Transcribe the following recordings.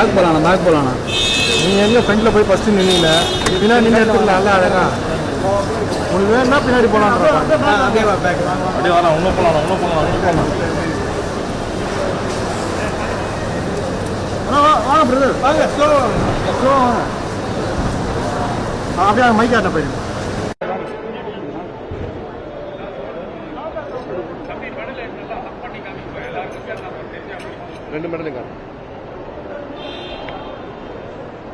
Back போலாண்ணா back போலாண்ணா. நீங்கள் எங்கே ஃப்ரண்ட்டில் போய் ஃபஸ்ட்டு நின்னீங்க? பின்னாடி நீங்கள் எடுத்துக்கலாம் நல்லா அழகா? உங்களுக்கு வேணும்னா பின்னாடி போகலாம் அப்படியே பேக் அப்படியே வரலாம் இன்னும் போகலாம் இன்னும் போகலாம் வாங்க பிரதர் வாங்க ஸ்லோ ஸ்லோ வாங்க ஆ, அப்படியே மைக் ஆட்ட போயிடுங்க. ரெண்டு மெடலுங்க.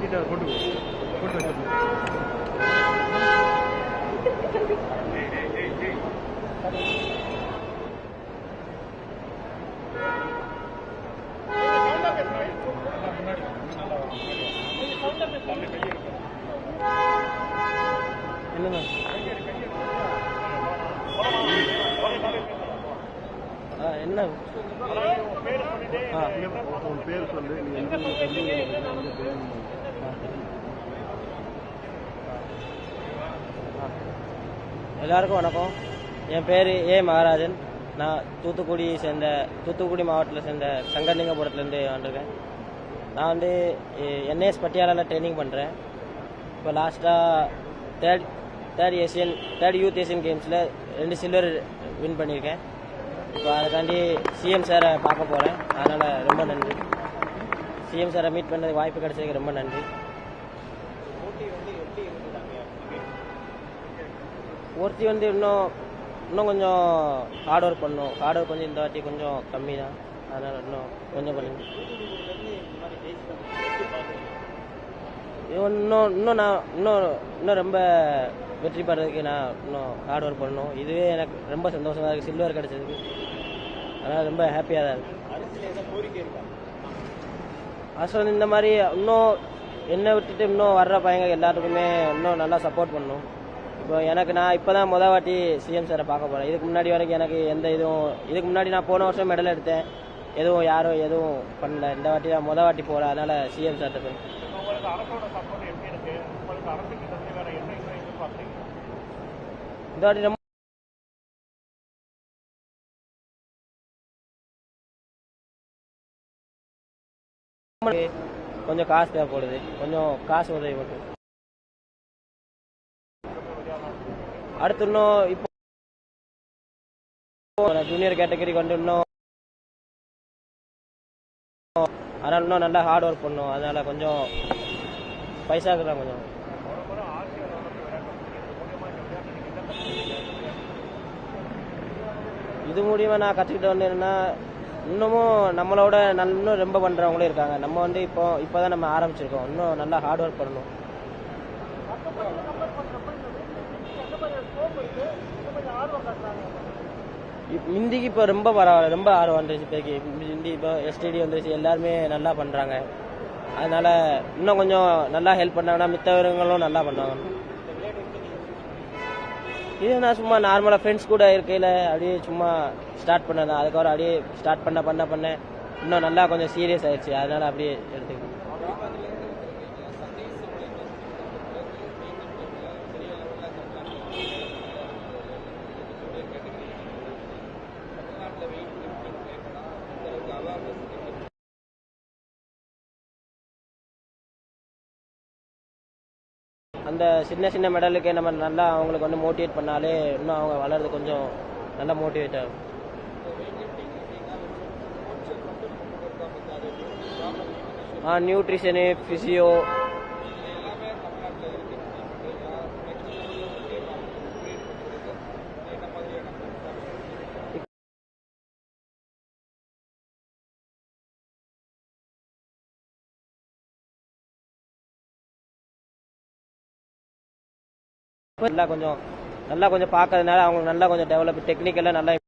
கட்டிட்டு மேலே போட்டு போட்டு வச்சு ஆ என்ன? உன் பேர் சொல்லு நீ எந்த எல்லாருக்கும் வணக்கம். என் பேர் ஏ மகாராஜன். நான் தூத்துக்குடி சேர்ந்த தூத்துக்குடி மாவட்டத்தில் சேர்ந்த சங்கர்லிங்கபுரத்துலேருந்து வந்திருக்கேன். நான் வந்து என்ஏஎஸ் பட்டியாலாவில் ட்ரைனிங் பண்ணுறேன் இப்போ லாஸ்ட்டாக third third Asian third youth Asian கேம்ஸில் ரெண்டு சில்வர் வின் பண்ணியிருக்கேன் இப்போ அதுக்காண்டி சிஎம் சாரை பார்க்க போகிறேன் அதனால் ரொம்ப நன்றி. சிஎம் சாரை மீட் பண்ணதுக்கு வாய்ப்பு கிடைச்சதுக்கு ரொம்ப நன்றி. ஒருத்தி வந்து இன்னும் இன்னும் கொஞ்சம் ஹார்ட் ஒர்க் பண்ணும். ஹார்ட் ஒர்க் கொஞ்சம் இந்த வாட்டி கொஞ்சம் கம்மி தான் அதனால் இன்னும் கொஞ்சம் பண்ணுங்க. இன்னும் இன்னும் நான் இன்னும் இன்னும் ரொம்ப வெற்றி பெறதுக்கு நான் இன்னும் ஹார்ட் ஒர்க் பண்ணணும் இதுவே எனக்கு ரொம்ப சந்தோஷமாக இருக்குது சில்வர் கிடச்சதுக்கு. அதனால் ரொம்ப ஹாப்பியாக தான் இருக்குது அசல் இந்த மாதிரி இன்னும் என்னை விட்டுட்டு இன்னும் வர்ற பையங்க எல்லாத்துக்குமே இன்னும் நல்லா சப்போர்ட் பண்ணணும் இப்போ எனக்கு நான் இப்போ தான் முத வாட்டி சிஎம் சாரை பார்க்க போகிறேன் இதுக்கு முன்னாடி வரைக்கும் எனக்கு எந்த இதுவும் இதுக்கு முன்னாடி நான் போன வருஷம் மெடல் எடுத்தேன். எதுவும் யாரும் எதுவும் பண்ணல. இந்த வாட்டி நான் முத வாட்டி போகிறேன் அதனால் சிஎம் சார்கிட்ட போய். இந்த வாட்டி ரொம்ப கொஞ்சம் காசு தேவைப்படுது. கொஞ்சம் காசு உதவி மட்டும் அடுத்து இன்னும் இப்போ ஜூனியர் கேட்டகரி வந்து இன்னும் அதனால இன்னும் நல்லா ஹார்ட் ஒர்க் பண்ணும். அதனால கொஞ்சம் பைசா தான் கொஞ்சம். இது மூலியமா நான் கத்துக்கிட்டு வந்து என்னன்னா இன்னமும் நம்மளோட இன்னும் ரொம்ப பண்றவங்களும் இருக்காங்க. நம்ம வந்து இப்போ இப்போதான் நம்ம ஆரம்பிச்சிருக்கோம். இன்னும் நல்லா ஹார்ட் ஒர்க் பண்ணணும். ஹிந்திக்கு இப்போ ரொம்ப பரவாயில்ல. ரொம்ப ஆர்வம் வந்துருச்சு இப்போக்கி ஹிந்தி இப்போ எஸ்டிடி வந்துருச்சு. எல்லாருமே நல்லா பண்ணுறாங்க அதனால இன்னும் கொஞ்சம் நல்லா ஹெல்ப் பண்ணாங்கன்னா மித்தவர்களும் நல்லா பண்ணுவாங்க. இது நான் சும்மா நார்மலாக ஃப்ரெண்ட்ஸ் கூட இருக்கையில் அப்படியே சும்மா ஸ்டார்ட் பண்ணதான். அதுக்கப்புறம் அப்படியே ஸ்டார்ட் பண்ண பண்ண பண்ண. இன்னும் நல்லா கொஞ்சம் சீரியஸ் ஆயிடுச்சு. அதனால அப்படியே எடுத்துக்கிட்டேன். அந்த சின்ன சின்ன மெடலுக்கு நம்ம நல்லா அவங்களுக்கு வந்து மோட்டிவேட் பண்ணாலே இன்னும் அவங்க வளர்றது கொஞ்சம் நல்லா மோட்டிவேட் ஆகும். நியூட்ரிஷனு ஃபிசியோ நல்லா கொஞ்சம் நல்லா கொஞ்சம் பார்க்கறதுனால அவங்களுக்கு நல்லா கொஞ்சம் டெவலப் டெக்னிக்கெல்லாம் நல்லா